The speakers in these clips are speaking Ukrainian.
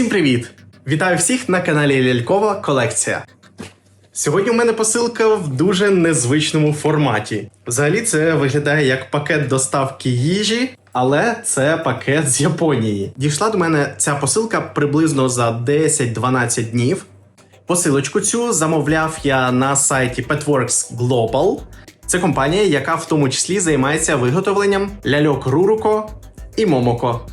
Всім привіт! Вітаю всіх на каналі Лялькова колекція. Сьогодні у мене посилка в дуже незвичному форматі. Взагалі, це виглядає як пакет доставки їжі, але це пакет з Японії. Дійшла до мене ця посилка приблизно за 10-12 днів. Посилочку цю замовляв я на сайті Petworks Global. Це компанія, яка в тому числі займається виготовленням ляльок Руруко і Момоко.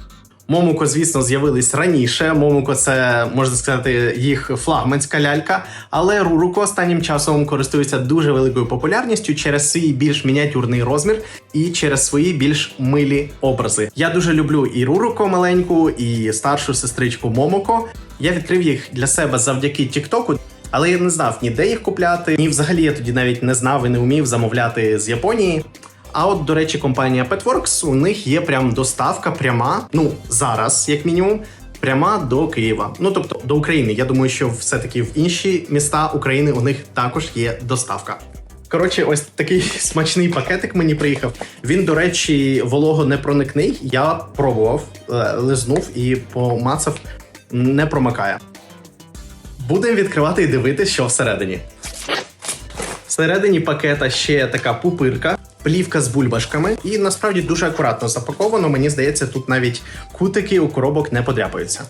Момоко, звісно, з'явились раніше. Момоко це можна сказати їх флагманська лялька. Але Руруко останнім часом користується дуже великою популярністю через свій більш мініатюрний розмір і через свої більш милі образи. Я дуже люблю і Руруко маленьку, і старшу сестричку Момоко. Я відкрив їх для себе завдяки Тіктоку. Але я не знав ніде їх купляти, ні взагалі я тоді навіть не знав і не вмів замовляти з Японії. А от, до речі, компанія Petworks, у них є прям доставка пряма, ну зараз, як мінімум, пряма до Києва. Ну тобто до України. Я думаю, що все-таки в інші міста України у них також є доставка. Коротше, ось такий смачний пакетик мені приїхав. Він, до речі, вологонепроникний. Я пробував, е, лизнув і помацав, не промикає. Будемо відкривати і дивитися, що всередині. Всередині пакета ще така пупирка, плівка з бульбашками, і насправді дуже акуратно запаковано. Мені здається, тут навіть кутики у коробок не подряпаються.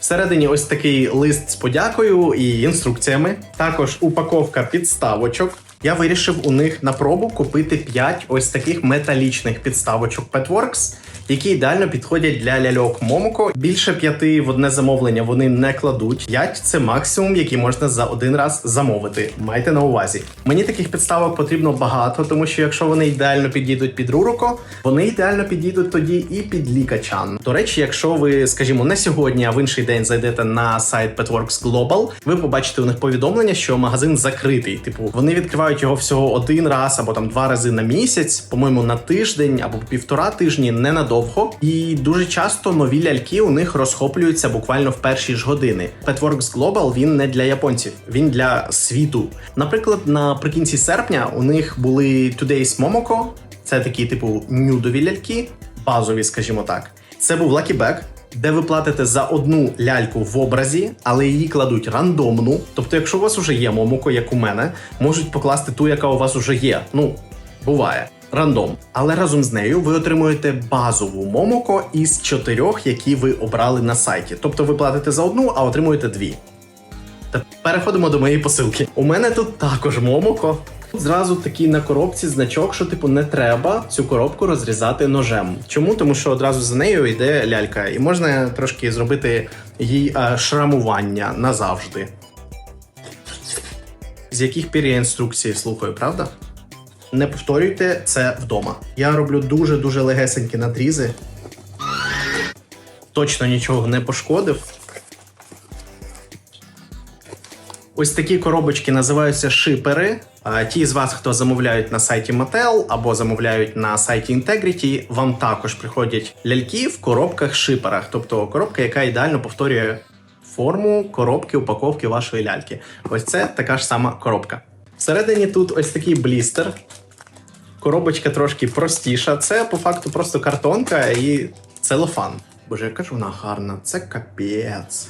Всередині ось такий лист з подякою і інструкціями. Також упаковка підставочок. Я вирішив у них на пробу купити 5 ось таких металічних підставочок Petworks, які ідеально підходять для ляльок Момоко. Більше п'яти в одне замовлення вони не кладуть. 5 – це максимум, який можна за один раз замовити. Майте на увазі. Мені таких підставок потрібно багато, тому що якщо вони ідеально підійдуть під Руруко, вони ідеально підійдуть тоді і під лікачан. До речі, якщо ви, скажімо, не сьогодні, а в інший день зайдете на сайт Petworks Global, ви побачите у них повідомлення, що магазин закритий. Типу, вони відкривають його всього один раз або там два рази на місяць, по-моєму, на тиждень або півтора тижні, ненадовго. І дуже часто нові ляльки у них розхоплюються буквально в перші ж години. Petworks Global він не для японців, він для світу. Наприклад, наприкінці серпня у них були Today's Momoko, це такі типу нюдові ляльки, базові, скажімо так. Це був Bag, де ви платите за одну ляльку в образі, але її кладуть рандомну. Тобто, якщо у вас вже є момоко, як у мене, можуть покласти ту, яка у вас вже є. Ну, буває. Рандом. Але разом з нею ви отримуєте базову момоко із чотирьох, які ви обрали на сайті. Тобто ви платите за одну, а отримуєте дві. Та переходимо до моєї посилки. У мене тут також момоко. Зразу такий на коробці значок, що типу не треба цю коробку розрізати ножем. Чому? Тому що одразу за нею йде лялька, і можна трошки зробити їй е, шрамування назавжди. З яких пір я інструкції слухаю, правда? Не повторюйте це вдома. Я роблю дуже дуже легесенькі надрізи. Точно нічого не пошкодив. Ось такі коробочки називаються шипери. Ті з вас, хто замовляють на сайті Mattel або замовляють на сайті Integrity, вам також приходять ляльки в коробках-шиперах, тобто коробка, яка ідеально повторює форму коробки упаковки вашої ляльки. Ось це така ж сама коробка. Всередині тут ось такий блістер. Коробочка трошки простіша. Це по факту просто картонка і целофан. Боже, яка ж вона гарна, це капець.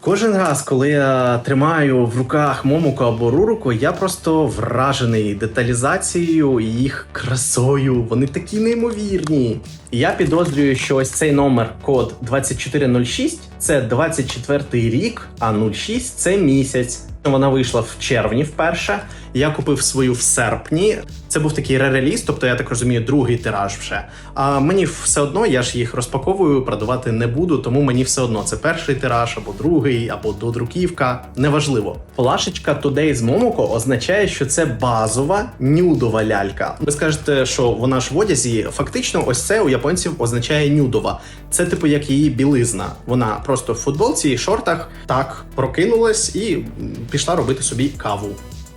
Кожен раз, коли я тримаю в руках Момуко або Руруко, я просто вражений деталізацією і їх красою. Вони такі неймовірні. Я підозрюю, що ось цей номер код 2406 це 24 рік, а 06 це місяць. Вона вийшла в червні вперше. Я купив свою в серпні. Це був такий ререліз, тобто я так розумію, другий тираж вже. А мені все одно, я ж їх розпаковую, продавати не буду, тому мені все одно це перший тираж, або другий, або додруківка. Неважливо. Плашечка Today's Momoko означає, що це базова нюдова лялька. Ви скажете, що вона ж в одязі. Фактично, ось це у японців означає нюдова. Це типу як її білизна. Вона просто в футболці і шортах так прокинулась і пішла робити собі каву.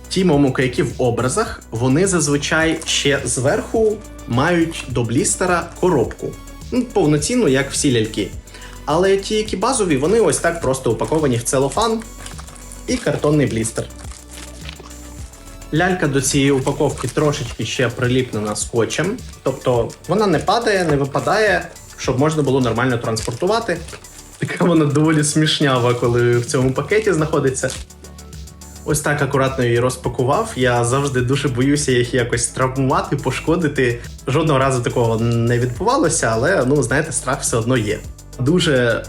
Ті момоки, які в образах, вони зазвичай ще зверху мають до блістера коробку. Ну, повноцінну, як всі ляльки. Але ті, які базові, вони ось так просто упаковані в целофан і картонний блістер. Лялька до цієї упаковки трошечки ще приліплена скотчем, тобто вона не падає, не випадає, щоб можна було нормально транспортувати. Така вона доволі смішнява, коли в цьому пакеті знаходиться. Ось так акуратно її розпакував. Я завжди дуже боюся їх якось травмувати, пошкодити. Жодного разу такого не відбувалося, але ну знаєте, страх все одно є. Дуже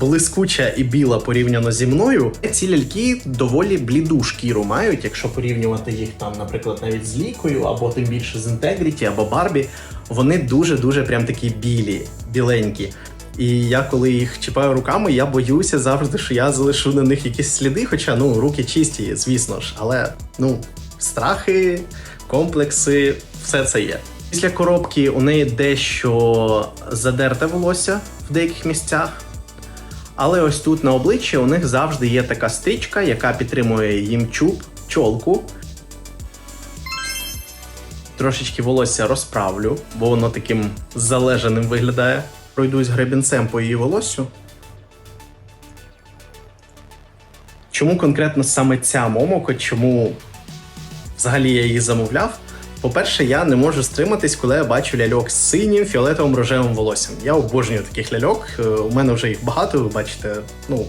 блискуча і біла порівняно зі мною. Ці ляльки доволі бліду шкіру мають, якщо порівнювати їх там, наприклад, навіть з лікою, або тим більше з Integrity, або Барбі. Вони дуже дуже прям такі білі, біленькі. І я коли їх чіпаю руками, я боюся завжди, що я залишу на них якісь сліди, хоча ну руки чисті, звісно ж, але ну страхи, комплекси, все це є. Після коробки у неї дещо задерте волосся в деяких місцях. Але ось тут на обличчі у них завжди є така стрічка, яка підтримує їм чуб, чолку. Трошечки волосся розправлю, бо воно таким залежаним виглядає. Пройдусь гребінцем по її волоссю. Чому конкретно саме ця момоко? Чому взагалі я її замовляв? По-перше, я не можу стриматись, коли я бачу ляльок з синім, фіолетовим, рожевим волоссям. Я обожнюю таких ляльок. Е, У мене вже їх багато, ви бачите, ну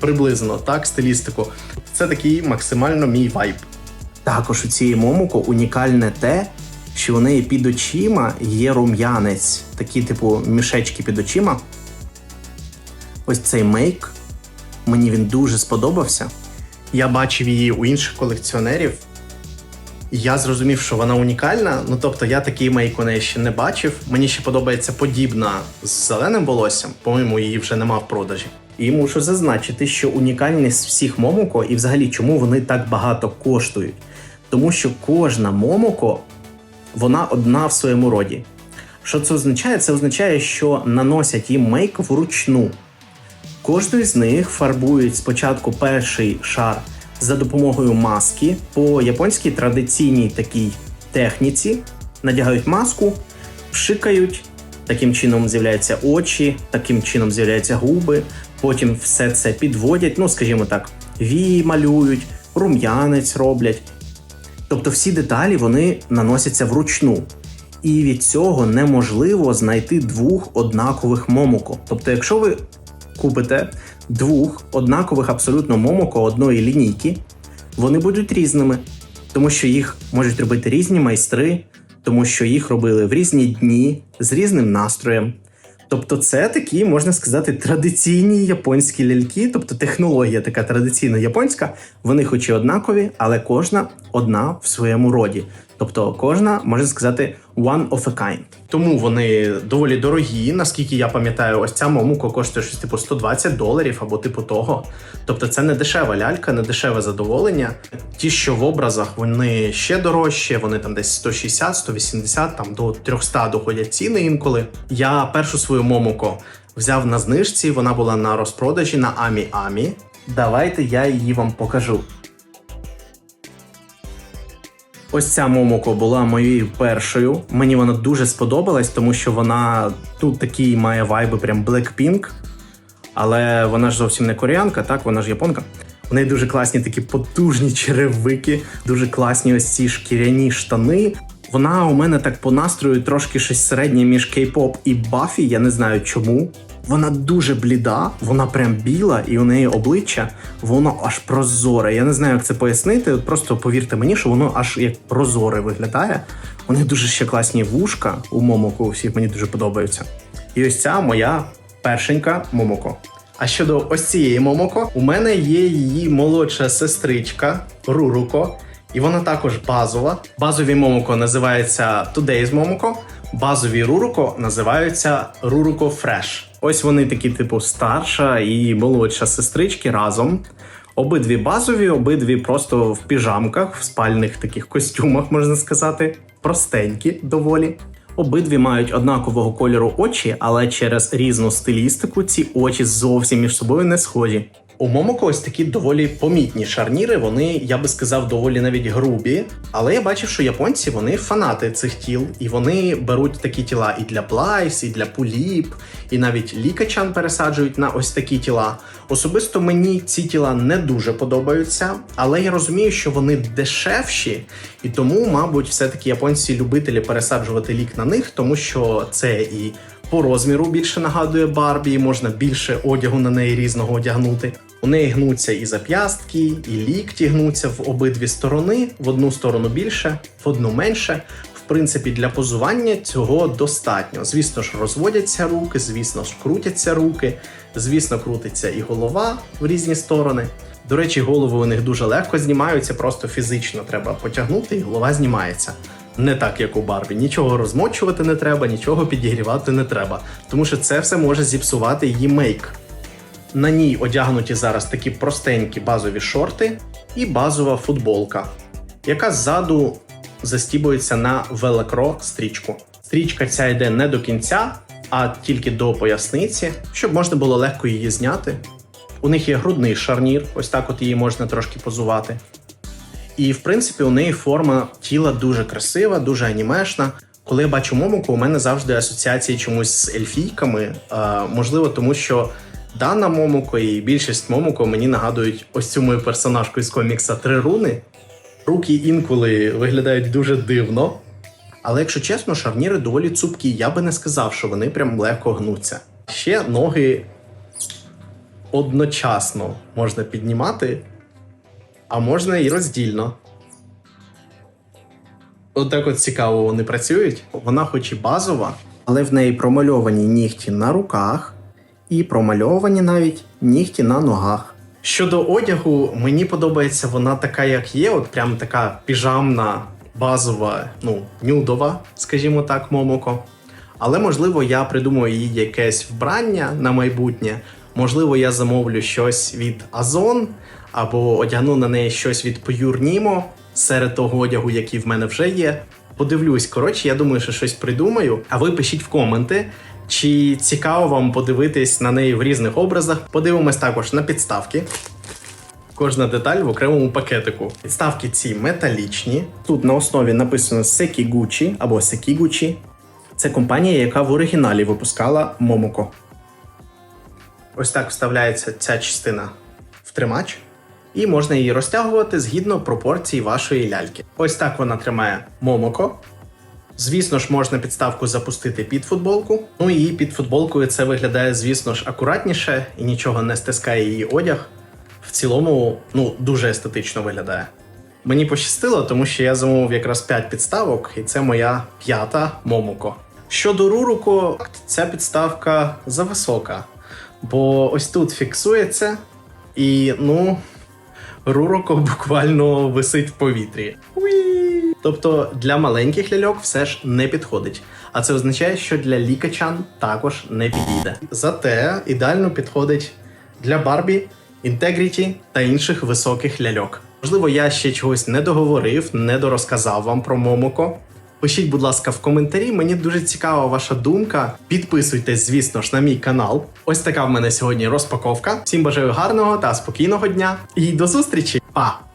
приблизно так, стилістику. Це такий максимально мій вайб. Також у цієї момоко унікальне те, що у неї під очима є рум'янець, такі, типу, мішечки під очима. Ось цей мейк. Мені він дуже сподобався. Я бачив її у інших колекціонерів. Я зрозумів, що вона унікальна. Ну тобто я такий мейк у неї ще не бачив. Мені ще подобається подібна з зеленим волоссям, по-моєму, її вже нема в продажі. І мушу зазначити, що унікальність всіх Момоко і взагалі чому вони так багато коштують. Тому що кожна Момоко вона одна в своєму роді. Що це означає? Це означає, що наносять їм мейк вручну. Кожну з них фарбують спочатку перший шар за допомогою маски по японській традиційній такій техніці. Надягають маску, пшикають, таким чином з'являються очі, таким чином з'являються губи. Потім все це підводять, ну скажімо так, вії малюють, рум'янець роблять. Тобто всі деталі вони наносяться вручну. І від цього неможливо знайти двох однакових момоко. Тобто, якщо ви купите двох однакових абсолютно момоко одної лінійки, вони будуть різними, тому що їх можуть робити різні майстри, тому що їх робили в різні дні з різним настроєм. Тобто, це такі, можна сказати, традиційні японські ляльки, тобто технологія така традиційно японська. Вони хоч і однакові, але кожна одна в своєму роді. Тобто кожна, можна сказати, one of a kind. Тому вони доволі дорогі. Наскільки я пам'ятаю, ось ця момуко коштує щось типу 120 доларів або типу того. Тобто це не дешева лялька, не дешеве задоволення. Ті, що в образах, вони ще дорожчі, вони там десь 160, 180, там до 300 доходять ціни інколи. Я першу свою момуко взяв на знижці, вона була на розпродажі на Амі Амі. Давайте я її вам покажу. Ось ця Момоко була моєю першою. Мені вона дуже сподобалась, тому що вона тут такі має вайби, прям Blackpink. Але вона ж зовсім не кореянка, так, вона ж японка. В неї дуже класні такі потужні черевики, дуже класні ось ці шкіряні штани. Вона у мене так по настрою трошки щось середнє між кей-поп і Бафі, я не знаю чому. Вона дуже бліда, вона прям біла, і у неї обличчя воно аж прозоре. Я не знаю, як це пояснити. От Просто повірте мені, що воно аж як прозоре виглядає. Неї дуже ще класні вушка у Момоко, всіх мені дуже подобаються. І ось ця моя першенька Момоко. А щодо ось цієї Момоко, у мене є її молодша сестричка Руруко, і вона також базова. Базові Момоко називаються Today's Momoko, базові Руруко називаються Руруко Fresh. Ось вони такі, типу, старша і молодша сестрички разом. Обидві базові, обидві просто в піжамках, в спальних таких костюмах, можна сказати, простенькі доволі. Обидві мають однакового кольору очі, але через різну стилістику ці очі зовсім між собою не схожі. У Момоко ось такі доволі помітні шарніри, вони, я би сказав, доволі навіть грубі. Але я бачив, що японці вони фанати цих тіл, і вони беруть такі тіла і для Блайс, і для Пуліп, і навіть лікачан пересаджують на ось такі тіла. Особисто мені ці тіла не дуже подобаються, але я розумію, що вони дешевші, і тому, мабуть, все-таки японці любителі пересаджувати лік на них, тому що це і По розміру більше нагадує Барбі, можна більше одягу на неї різного одягнути. У неї гнуться і зап'ястки, і лікті гнуться в обидві сторони, в одну сторону більше, в одну менше. В принципі, для позування цього достатньо. Звісно ж, розводяться руки, звісно ж, крутяться руки, звісно, крутиться і голова в різні сторони. До речі, голови у них дуже легко знімаються, просто фізично треба потягнути, і голова знімається. Не так, як у Барбі. Нічого розмочувати не треба, нічого підігрівати не треба, тому що це все може зіпсувати її мейк. На ній одягнуті зараз такі простенькі базові шорти і базова футболка, яка ззаду застібується на велокро стрічку. Стрічка ця йде не до кінця, а тільки до поясниці, щоб можна було легко її зняти. У них є грудний шарнір, ось так от її можна трошки позувати. І в принципі у неї форма тіла дуже красива, дуже анімешна. Коли я бачу Момоку, у мене завжди асоціації чомусь з ельфійками. Можливо, тому що дана Момоко і більшість Момоко мені нагадують ось цю мою персонажку із комікса Три руни. Руки інколи виглядають дуже дивно. Але якщо чесно, шарніри доволі цупкі. Я би не сказав, що вони прям легко гнуться. Ще ноги одночасно можна піднімати, а можна і роздільно. Отак от цікаво вони працюють. Вона хоч і базова, але в неї промальовані нігті на руках і промальовані навіть нігті на ногах. Щодо одягу, мені подобається вона така, як є, от прям така піжамна, базова, ну, нюдова, скажімо так, Момоко. Але можливо я придумаю їй якесь вбрання на майбутнє. Можливо, я замовлю щось від Озон, або одягну на неї щось від Pure серед того одягу, який в мене вже є. Подивлюсь, коротше, я думаю, що щось придумаю. А ви пишіть в коменти, чи цікаво вам подивитись на неї в різних образах. Подивимось також на підставки. Кожна деталь в окремому пакетику. Підставки ці металічні. Тут на основі написано Sekiguchi або Sekiguchi. Це компанія, яка в оригіналі випускала Momoko. Ось так вставляється ця частина в тримач, і можна її розтягувати згідно пропорції вашої ляльки. Ось так вона тримає Момоко. Звісно ж, можна підставку запустити під футболку. Ну і під футболкою це виглядає, звісно ж, акуратніше і нічого не стискає її одяг. В цілому, ну, дуже естетично виглядає. Мені пощастило, тому що я замовив якраз 5 підставок, і це моя п'ята Момоко. Щодо Руруко, ця підставка зависока, бо ось тут фіксується, і ну, Руроко буквально висить в повітрі. Уі! Тобто для маленьких ляльок все ж не підходить. А це означає, що для лікачан також не підійде. Зате ідеально підходить для Барбі, Інтегріті та інших високих ляльок. Можливо, я ще чогось не договорив, не дорозказав вам про Момоко. Пишіть, будь ласка, в коментарі. Мені дуже цікава ваша думка. Підписуйтесь, звісно ж, на мій канал. Ось така в мене сьогодні розпаковка. Всім бажаю гарного та спокійного дня і до зустрічі! Па!